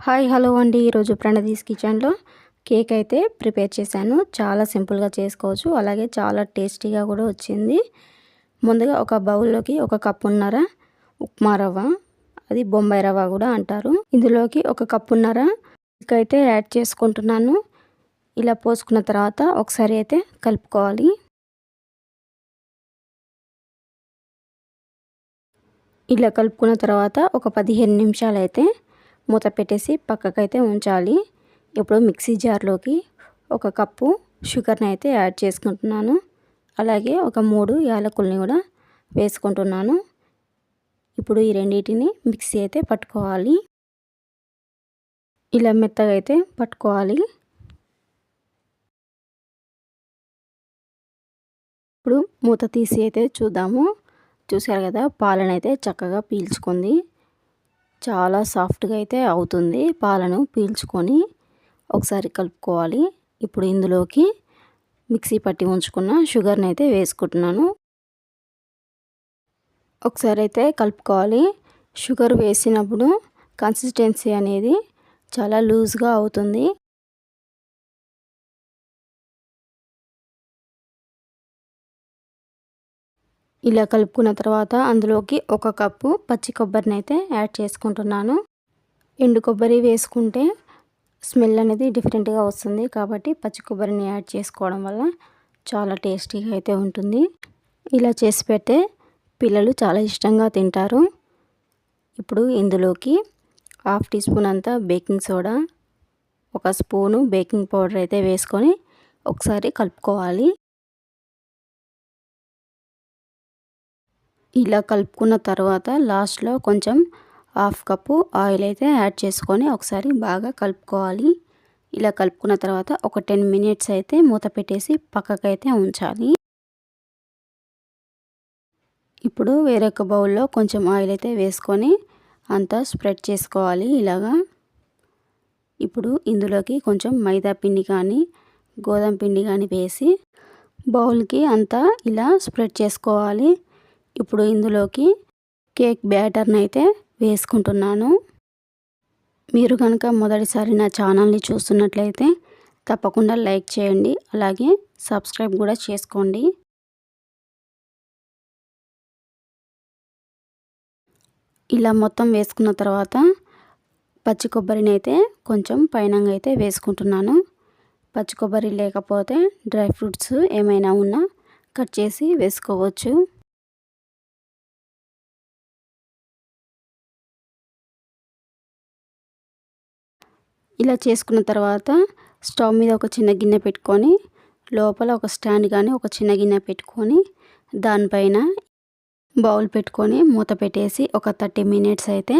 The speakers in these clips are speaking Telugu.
హాయ్ హలో అండి. ఈరోజు ప్రణదీస్ కిచెన్లో కేక్ అయితే ప్రిపేర్ చేశాను. చాలా సింపుల్గా చేసుకోవచ్చు. అలాగే చాలా టేస్టీగా కూడా వచ్చింది. ముందుగా ఒక బౌల్లోకి ఒక కప్పున్నర ఉప్మా రవ్వ అది బొంబాయి రవ్వ కూడా అంటారు. ఇందులోకి ఒక కప్పున్నర మిల్క్ అయితే యాడ్ చేసుకుంటున్నాను. ఇలా పోసుకున్న తర్వాత ఒకసారి అయితే కలుపుకోవాలి. ఇలా కలుపుకున్న తర్వాత ఒక పదిహేను నిమిషాలు అయితే మూత పెట్టేసి పక్కకైతే ఉంచాలి. ఇప్పుడు మిక్సీ జార్లోకి ఒక కప్పు షుగర్ని అయితే యాడ్ చేసుకుంటున్నాను. అలాగే ఒక మూడు యాలకుల్ని కూడా వేసుకుంటున్నాను. ఇప్పుడు ఈ రెండింటిని మిక్సీ అయితే పట్టుకోవాలి. ఇలా మెత్తగా అయితే పట్టుకోవాలి. ఇప్పుడు మూత తీసి అయితే చూద్దాము. చూసారు కదా పాలనైతే చక్కగా పీల్చుకుంది. చాలా సాఫ్ట్గా అయితే అవుతుంది. పాలను పీల్చుకొని ఒకసారి కలుపుకోవాలి. ఇప్పుడు ఇందులోకి మిక్సీ పట్టి ఉంచుకున్న షుగర్ని అయితే వేసుకుంటున్నాను. ఒకసారి అయితే కలుపుకోవాలి. షుగర్ వేసినప్పుడు కన్సిస్టెన్సీ అనేది చాలా లూజ్గా అవుతుంది. ఇలా కలుపుకున్న తర్వాత అందులోకి ఒక కప్పు పచ్చి కొబ్బరిని అయితే యాడ్ చేసుకుంటున్నాను. ఎండు కొబ్బరి వేసుకుంటే స్మెల్ అనేది డిఫరెంట్గా వస్తుంది కాబట్టి పచ్చి కొబ్బరిని యాడ్ చేసుకోవడం వల్ల చాలా టేస్టీగా అయితే ఉంటుంది. ఇలా చేసి పెడితే పిల్లలు చాలా ఇష్టంగా తింటారు. ఇప్పుడు ఇందులోకి హాఫ్ టీ స్పూన్ అంతా బేకింగ్ సోడా ఒక స్పూను బేకింగ్ పౌడర్ అయితే వేసుకొని ఒకసారి కలుపుకోవాలి. ఇలా కలుపుకున్న తర్వాత లాస్ట్లో కొంచెం హాఫ్ కప్పు ఆయిల్ అయితే యాడ్ చేసుకొని ఒకసారి బాగా కలుపుకోవాలి. ఇలా కలుపుకున్న తర్వాత ఒక టెన్ మినిట్స్ అయితే మూత పెట్టేసి పక్కకైతే ఉంచాలి. ఇప్పుడు వేరొక బౌల్లో కొంచెం ఆయిల్ అయితే వేసుకొని అంతా స్ప్రెడ్ చేసుకోవాలి ఇలాగా. ఇప్పుడు ఇందులోకి కొంచెం మైదా పిండి కానీ గోధుమ పిండి కానీ వేసి బౌల్కి అంతా ఇలా స్ప్రెడ్ చేసుకోవాలి. ఇప్పుడు ఇందులోకి కేక్ బ్యాటర్ని అయితే వేసుకుంటున్నాను. మీరు కనుక మొదటిసారి నా ఛానల్ని చూస్తున్నట్లయితే తప్పకుండా లైక్ చేయండి. అలాగే సబ్స్క్రైబ్ కూడా చేసుకోండి. ఇలా మొత్తం వేసుకున్న తర్వాత పచ్చి కొబ్బరిని అయితే కొంచెం పైన అయితే వేసుకుంటున్నాను. పచ్చి కొబ్బరి లేకపోతే డ్రై ఫ్రూట్స్ ఏమైనా ఉన్నా కట్ చేసి వేసుకోవచ్చు. ఇలా చేసుకున్న తర్వాత స్టవ్ మీద ఒక చిన్న గిన్నె పెట్టుకొని లోపల ఒక స్టాండ్ కానీ ఒక చిన్న గిన్నె పెట్టుకొని దానిపైన బౌల్ పెట్టుకొని మూత పెట్టేసి ఒక థర్టీ మినిట్స్ అయితే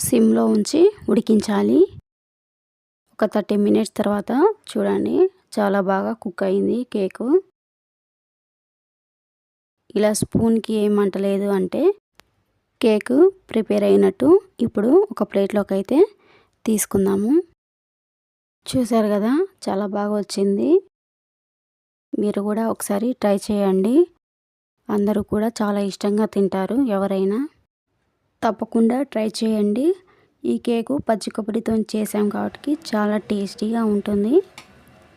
సిమ్లో ఉంచి ఉడికించాలి. ఒక థర్టీ మినిట్స్ తర్వాత చూడండి చాలా బాగా కుక్ అయింది కేకు. ఇలా స్పూన్కి ఏమంటలేదు అంటే కేకు ప్రిపేర్ అయినట్టు ఇప్పుడు ఒక ప్లేట్లోకి అయితే తీసుకుందాము. చూసారు కదా చాలా బాగా వచ్చింది. మీరు కూడా ఒకసారి ట్రై చేయండి. అందరూ కూడా చాలా ఇష్టంగా తింటారు ఎవరైనా. తప్పకుండా ట్రై చేయండి. ఈ కేకు పచ్చి కొబ్బరితో చేసాం కాబట్టి చాలా టేస్టీగా ఉంటుంది.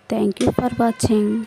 Thank you for watching.